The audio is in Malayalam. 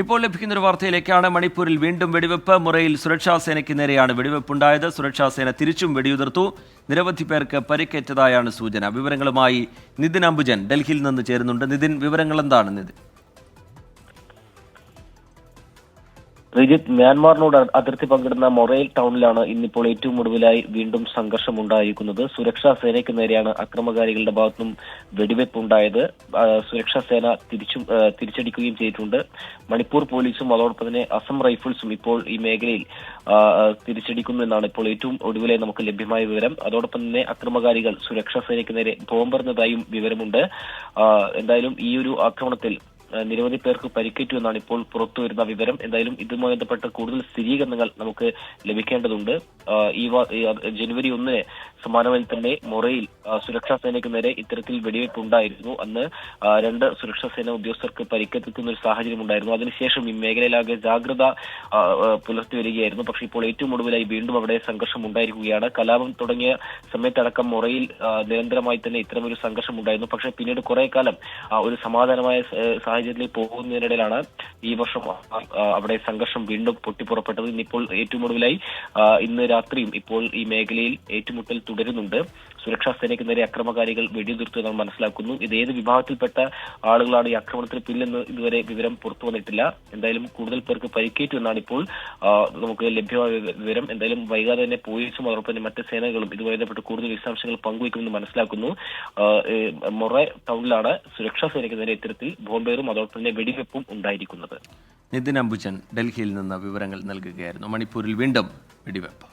ഇപ്പോൾ ലഭിക്കുന്ന ഒരു വാർത്തയിലേക്കാണ് മണിപ്പൂരിൽ വീണ്ടും വെടിവെപ്പ്. മുറയിൽ സുരക്ഷാ സേനയ്ക്ക് നേരെയാണ് വെടിവെപ്പുണ്ടായത്. സുരക്ഷാ സേന തിരിച്ചും വെടിയുതിർത്തു. നിരവധി പേർക്ക് പരിക്കേറ്റതായാണ് സൂചന. വിവരങ്ങളുമായി നിതിൻ അംബുജൻ ഡൽഹിയിൽ നിന്ന് ചേരുന്നുണ്ട്. നിതിൻ വിവരങ്ങൾ എന്താണ് നിതിൻ? റിജിത്ത് മ്യാൻമാറിനോട് അതിർത്തി പങ്കിടുന്ന മൊറേൽ ടൗണിലാണ് ഇന്നിപ്പോൾ ഏറ്റവും ഒടുവിലായി വീണ്ടും സംഘർഷമുണ്ടായിരിക്കുന്നത്. സുരക്ഷാ സേനയ്ക്ക് നേരെയാണ് അക്രമകാരികളുടെ ഭാഗത്തുനിന്നും വെടിവെപ്പ് ഉണ്ടായത് സുരക്ഷാ സേന തിരിച്ചു തിരിച്ചടിക്കുകയും ചെയ്തിട്ടുണ്ട്. മണിപ്പൂർ പോലീസും അതോടൊപ്പം തന്നെ അസം റൈഫിൾസും ഇപ്പോൾ ഈ മേഖലയിൽ തിരിച്ചടിക്കുന്നു എന്നാണ് ഇപ്പോൾ ഏറ്റവും ഒടുവിലായി നമുക്ക് ലഭ്യമായ വിവരം. അതോടൊപ്പം തന്നെ അക്രമകാരികൾ സുരക്ഷാ സേനയ്ക്ക് നേരെ ബോംബെറിഞ്ഞതായും വിവരമുണ്ട്. എന്തായാലും ഈ ഒരു ആക്രമണത്തിൽ നിരവധി പേർക്ക് പരിക്കേറ്റു എന്നാണ് ഇപ്പോൾ പുറത്തു വരുന്ന വിവരം. എന്തായാലും ഇതുമായി ബന്ധപ്പെട്ട കൂടുതൽ സ്ഥിരീകരണങ്ങൾ നമുക്ക് ലഭിക്കേണ്ടതുണ്ട്. ഈ ജനുവരി ഒന്നിന് സമാനമായി തന്നെ മൊറയിൽ സുരക്ഷാ സേനയ്ക്ക് നേരെ ഇത്തരത്തിൽ വെടിവയ്പ് ഉണ്ടായിരുന്നു. അന്ന് രണ്ട് സുരക്ഷാ സേന ഉദ്യോഗസ്ഥർക്ക് പരിക്കേൽക്കുന്ന ഒരു സാഹചര്യം ഉണ്ടായിരുന്നു. അതിനുശേഷം ഈ മേഖലയിലാകെ ജാഗ്രത പുലർത്തി വരികയായിരുന്നു. പക്ഷേ ഇപ്പോൾ ഏറ്റവും ഒടുവിലായി വീണ്ടും അവിടെ സംഘർഷം ഉണ്ടായിരിക്കുകയാണ്. കലാപം തുടങ്ങിയ സമയത്തടക്കം മൊറയിൽ നിരന്തരമായി തന്നെ ഇത്തരമൊരു സംഘർഷം ഉണ്ടായിരുന്നു. പക്ഷെ പിന്നീട് കുറെ കാലം ഒരു സമാധാനമായ സ- സാഹചര്യത്തിലേക്ക് പോകുന്നതിനിടയിലാണ് ഈ വർഷം അവിടെ സംഘർഷം വീണ്ടും പൊട്ടിപ്പുറപ്പെട്ടത്. ഇന്നിപ്പോൾ ഏറ്റവും ഒടുവിലായി ഇന്ന് രാത്രിയും ഇപ്പോൾ ഈ മേഖലയിൽ ഏറ്റുമുട്ടൽ തുടരുന്നുണ്ട്. സുരക്ഷാ സേനയ്ക്ക് നേരെ അക്രമകാരികൾ വെടിയുതിർത്തു മനസ്സിലാക്കുന്നു. ഇത് ഏത് വിഭാഗത്തിൽപ്പെട്ട ആളുകളാണ് ഈ ആക്രമണത്തിന് പിന്നിലെന്ന് ഇതുവരെ വിവരം പുറത്തു വന്നിട്ടില്ല. എന്തായാലും കൂടുതൽ പേർക്ക് പരിക്കേറ്റു എന്നാണ് ഇപ്പോൾ നമുക്ക് ലഭ്യമായ വിവരം. എന്തായാലും വൈകാതെ തന്നെ പോലീസും അതോടൊപ്പം തന്നെ മറ്റ് സേനകളും ഇതുമായി ബന്ധപ്പെട്ട് കൂടുതൽ വിശദാംശങ്ങൾ പങ്കുവയ്ക്കുമെന്ന് മനസ്സിലാക്കുന്നു. മൊറ ടൗണിലാണ് സുരക്ഷാ സേനയ്ക്ക് നേരെ ഇത്തരത്തിൽ ബോംബേറും അതോടൊപ്പം തന്നെ വെടിവെപ്പും ഉണ്ടായിരിക്കുന്നത്. നിതിൻ അംബുജൻ ഡൽഹിയിൽ നിന്ന് വിവരങ്ങൾ നൽകുകയായിരുന്നു. മണിപ്പൂരിൽ വീണ്ടും വെടിവെപ്പ്.